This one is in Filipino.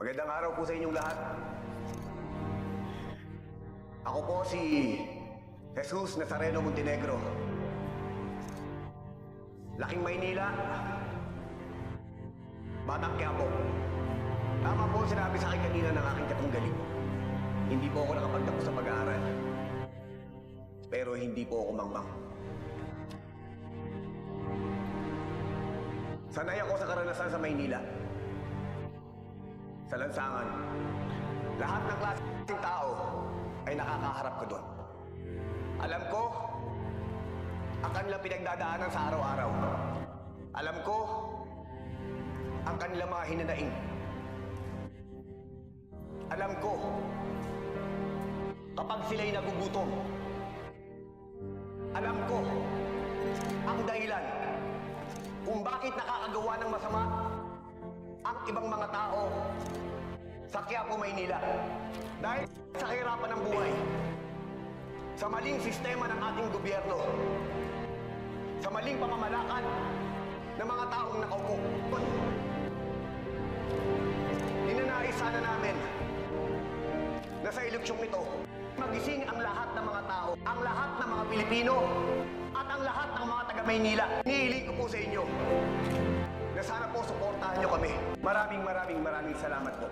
Magandang araw po sa inyong lahat. Ako po si Jesus Nazareno Montenegro. Laking Maynila. Batang Quiapo. Tama po sinabi sa akin kanina ng aking katunggali. Hindi po ako nakapagtapos sa pag-aaral. Pero hindi po ako mangmang. Sanay ako sa karanasan sa Maynila. Sa lansangan. Lahat ng klaseng tao ay nakakaharap ko doon. Alam ko ang kanilang pinagdadaanan sa araw-araw. Alam ko ang kanilang mga hinanaing. Alam ko kapag sila'y nagugutom. Alam ko ang dahilan kung bakit nakakagawa ng masama ang ibang mga tao sa Quiapo, Maynila. Dahil sa kahirapan ng buhay, sa maling sistema ng ating gobyerno, sa maling pamamalakad ng mga taong nakaupo. Ninanais sana namin na sa eleksyong ito, magising ang lahat ng mga tao, ang lahat ng mga Pilipino, at ang lahat ng mga taga-Maynila. Hinihiling ko po sa inyo Maraming maraming maraming salamat po.